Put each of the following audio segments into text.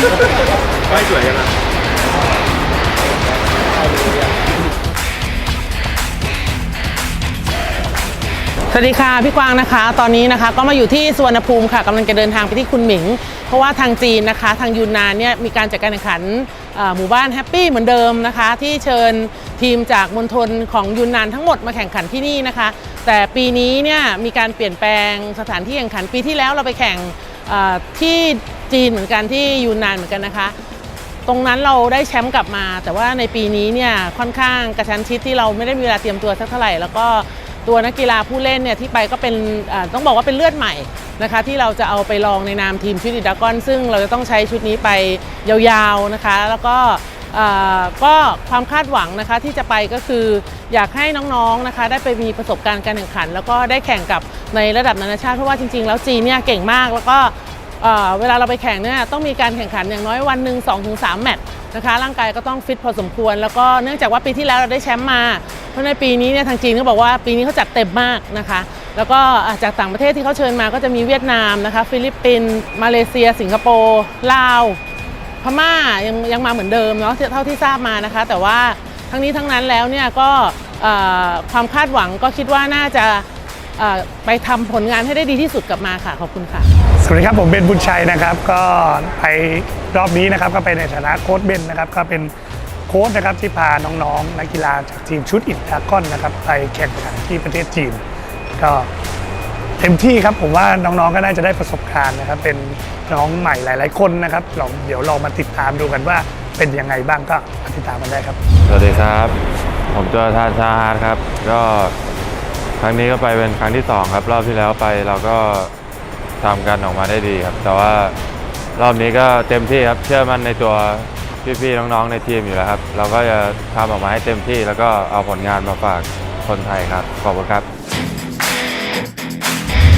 ป้ายสวยยังอะสวัสดีค่ะพี่กวางนะคะ ตอนนี้นะคะก็มาอยู่ที่สุวรรณภูมิค่ะกำลังจะเดินทางไปที่คุณหมิง เพราะว่าทางจีนนะคะ ทางยูนนานเนี่ยมีการจัดการแข่งขันเอ่อหมู่บ้านแฮปปี้เหมือนเดิมนะคะ ที่เชิญทีมจากมณฑลของยูนนานทั้งหมดมาแข่งขันที่นี่นะคะ แต่ปีนี้เนี่ยมีการเปลี่ยนแปลงสถานที่แข่งขันปีที่แล้วเราไปแข่งเอ่อที่ จีนเหมือนกันที่ยูนนานเหมือนกันนะคะ ตรงนั้นเราได้แชมป์กลับมา แต่ว่าในปีนี้เนี่ยค่อนข้างกระชั้นชิดที่เราไม่ได้มีเวลาเตรียมตัวสักเท่าไหร่ แล้วก็ตัวนักกีฬาผู้เล่นเนี่ยที่ไปก็เป็นต้องบอกว่าเป็นเลือดใหม่นะคะที่เราจะเอาไปลองในนามทีมชุดดิดากอน ซึ่งเราจะต้องใช้ชุดนี้ไปยาวๆนะคะ แล้วก็ก็ความคาดหวังนะคะที่จะไปก็คืออยากให้น้องๆนะคะได้ไปมีประสบการณ์การแข่งขัน แล้วก็ได้แข่งกับในระดับนานาชาติเพราะว่าจริงๆ แล้วจีนเนี่ยเก่งมากแล้วก็ เเวลาเราไปแข่งเนี่ยต้องมีการแข่งขันอย่างน้อยวันหนึ่ง2-3ถึงแมตช์นะคะร่างกายก็ต้องฟิตพอสมควร แล้วก็เนื่องจากว่าปีที่แล้วเราได้แชมป์มา เพราะในปีนี้เนี่ยทางจีนก็บอกว่าปีนี้เขาจัดเต็มมากนะคะ แล้วก็จากต่างประเทศที่เขาเชิญมาก็จะมีเวียดนามนะคะ ฟิลิปปินส์มาเลเซีย สิงคโปร์ลาวพม่ายังยังมาเหมือนเดิมเนาะเท่าที่ทราบมานะคะ แต่ว่าทั้งนี้ทั้งนั้นแล้วเนี่ยก็ความคาดหวังก็คิดว่าน่าจะไปทำผลงานให้ได้ดีที่สุดกลับมาค่ะขอบคุณค่ะ สวัสดีครับ ผมเบนบุญชัยนะครับ ก็ไปรอบนี้นะครับก็ไปในฐานะโค้ชเบนนะครับก็เป็นโค้ชนะครับที่พาน้องๆนักกีฬาจากทีมชุดอินดากอนนะครับไปแข่งขันที่ประเทศจีน ก็เต็มที่ครับผมว่าน้องๆก็น่าจะได้ประสบการณ์นะครับเป็นน้องใหม่หลาย ๆ คนนะครับลองเดี๋ยวเรามาติดตามดูกันว่าเป็นยังไงบ้างก็ติดตามกันได้ครับ สวัสดีครับ ผมจอทาชาฮาร์ดครับ ก็ครั้งนี้ก็ไปเป็นครั้งที่สองครับ รอบที่แล้วไปเราก็ ทำกันออกมาได้ดีครับ แต่ว่ารอบนี้ก็เต็มที่ครับเชื่อมั่นในตัวพี่ๆน้องๆในทีมอยู่แล้วครับ เราก็จะทำออกมาให้เต็มที่แล้วก็เอาผลงานมาฝากคนไทยครับขอบคุณครับ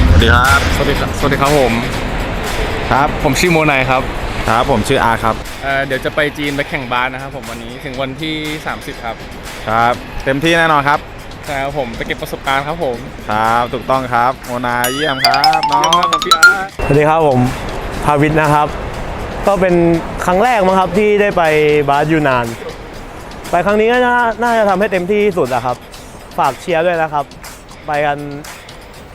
สวัสดีครับ สวัสดีครับสวัสดีครับผม ครับ ผมชื่อโมนายครับครับผมชื่ออาร์ครับเอ่อเดี๋ยวจะไปจีนไปแข่งบาสนะครับผมวันนี้ถึงวันที่ 30 ครับ ครับ เต็มที่แน่นอนครับใช่ ครับผมไปเก็บประสบการณ์ครับผมครับถูกต้องครับโมนาเยี่ยมครับน้อเยี่ยมงมากครับพี่อาร์ตสวัสดีครับผมภาวิทย์นะครับ ก็เป็นครั้งแรกมั้งครับที่ได้ไปบาสยูนาน ไปครั้งนี้ก็น่าน่าจะทำให้เต็มที่ที่สุดอะครับ ฝากเชียร์ด้วยนะครับ ไปกัน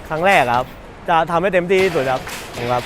ครั้งแรกครับ จะทำให้เต็มที่ที่สุดครับขอบคุณครับ